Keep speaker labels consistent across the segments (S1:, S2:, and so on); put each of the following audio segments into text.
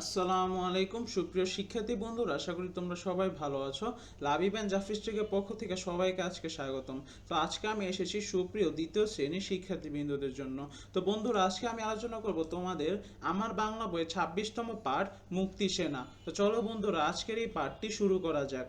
S1: আসসালামু আলাইকুম, সুপ্রিয় শিক্ষার্থী বন্ধুরা, আশা করি তোমরা সবাই ভালো আছো। লাবিব অ্যান্ড জাফিস্টিকের পক্ষ থেকে সবাইকে আজকে স্বাগতম। তো আজকে আমি এসেছি সুপ্রিয় দ্বিতীয় শ্রেণির শিক্ষার্থীবৃন্দদের জন্য। তো বন্ধুরা, আজকে আমি আলোচনা করব তোমাদের আমার বাংলা বইয়ের ছাব্বিশতম পাঠ মুক্তি সেনা। তো চলো বন্ধুরা, আজকের এই পাঠটি শুরু করা যাক।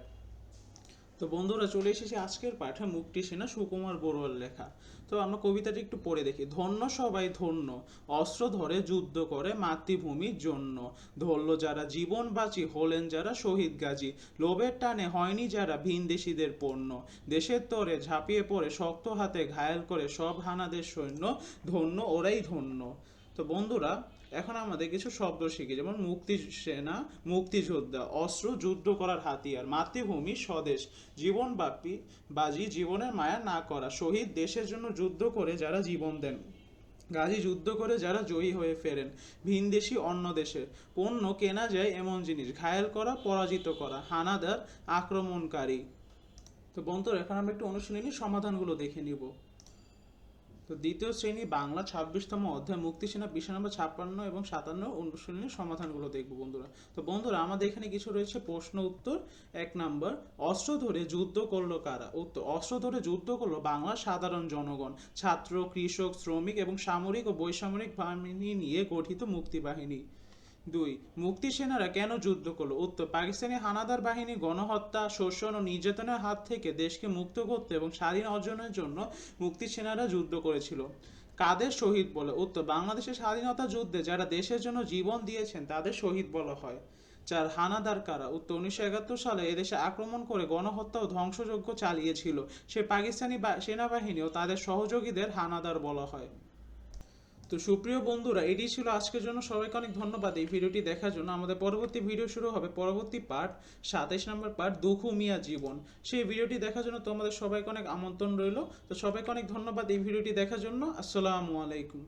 S1: তো বন্ধুরা চলে এসেছি আজকের পাঠে মুক্তি সেনা সুকুমার বড়ুয়ার লেখা। তো আমরা কবিতাটি একটু পড়ে দেখি। ধন্য সবাই ধন্য, অস্ত্র ধরে যুদ্ধ করে মাতৃভূমির জন্য। ধরল যারা জীবন বাঁচি, হলেন যারা শহীদ গাজী। লোভের টানে হয়নি যারা ভিনদেশীদের পণ্য। দেশের তরে ঝাঁপিয়ে পড়ে, শক্ত হাতে ঘায়েল করে সব হানাদের সৈন্য। ধন্য ওরাই ধন্য। তো বন্ধুরা, এখন আমাদের কিছু শব্দ শিখি। যেমন মুক্তি সেনা মুক্তিযোদ্ধা অস্ত্র যুদ্ধ করার হাতিয়ার, মাতৃভূমি স্বদেশ, জীবন জীবনব্যাপী বাজি জীবনের মায়া না করা, শহীদ দেশের জন্য যুদ্ধ করে যারা জীবন দেন, গাজী যুদ্ধ করে যারা জয়ী হয়ে ফেরেন ভিনদেশি অন্য দেশের, পণ্য কেনা যায় এমন জিনিস, ঘায়েল করা, পরাজিত করা, হানাদার, আক্রমণকারী। তো বন্ধুরা, এখন আমরা একটু অনুশীলনী সমাধানগুলো দেখে নিব। তো দ্বিতীয় শ্রেণি বাংলা ছাব্বিশতম অধ্যায় মুক্তি সেনা বিষয় নম্বর ছাপ্পান্ন এবং সাতান্ন অনুশীলনের সমাধানগুলো দেখব বন্ধুরা। তো বন্ধুরা, আমাদের এখানে কিছু রয়েছে প্রশ্ন উত্তর। এক নম্বর, অস্ত্র ধরে যুদ্ধ করল কারা? উত্তর, অস্ত্র ধরে যুদ্ধ করল বাংলার সাধারণ জনগণ, ছাত্র, কৃষক, শ্রমিক এবং সামরিক ও বৈসামরিক বাহিনী নিয়ে গঠিত মুক্তিবাহিনী। দুই মুক্তি সেনারা কেন যুদ্ধ করল? উত্তর, পাকিস্তানি হানাদার বাহিনী গণহত্যা, শোষণ ও নির্যাতনের হাত থেকে দেশকে মুক্ত করতে এবং স্বাধীন অর্জনের জন্য মুক্তি সেনারা যুদ্ধ করেছিল। কাদের শহীদ বলে? উত্তর, বাংলাদেশের স্বাধীনতা যুদ্ধে যারা দেশের জন্য জীবন দিয়েছেন, তাদের শহীদ বলা হয়। চার, হানাদার কারা? উত্তর, উনিশশো একাত্তর সালে এদেশে আক্রমণ করে গণহত্যা ও ধ্বংসযজ্ঞ চালিয়েছিল। সে পাকিস্তানি সেনাবাহিনী ও তাদের সহযোগীদের হানাদার বলা হয়। তো সুপ্রিয় বন্ধুরা, এটি ছিল আজকের জন্য। সবাইকে অনেক ধন্যবাদ এই ভিডিওটি দেখার জন্য। আমাদের পরবর্তী ভিডিও শুরু হবে পরবর্তী পার্ট সাতাইশ নম্বর পার্ট, দুঃখ মিয়া জীবন। সেই ভিডিওটি দেখার জন্য তোমাদের সবাইকে অনেক আমন্ত্রণ রইল। তো সবাইকে অনেক ধন্যবাদ এই ভিডিওটি দেখার জন্য। আসসালামু আলাইকুম।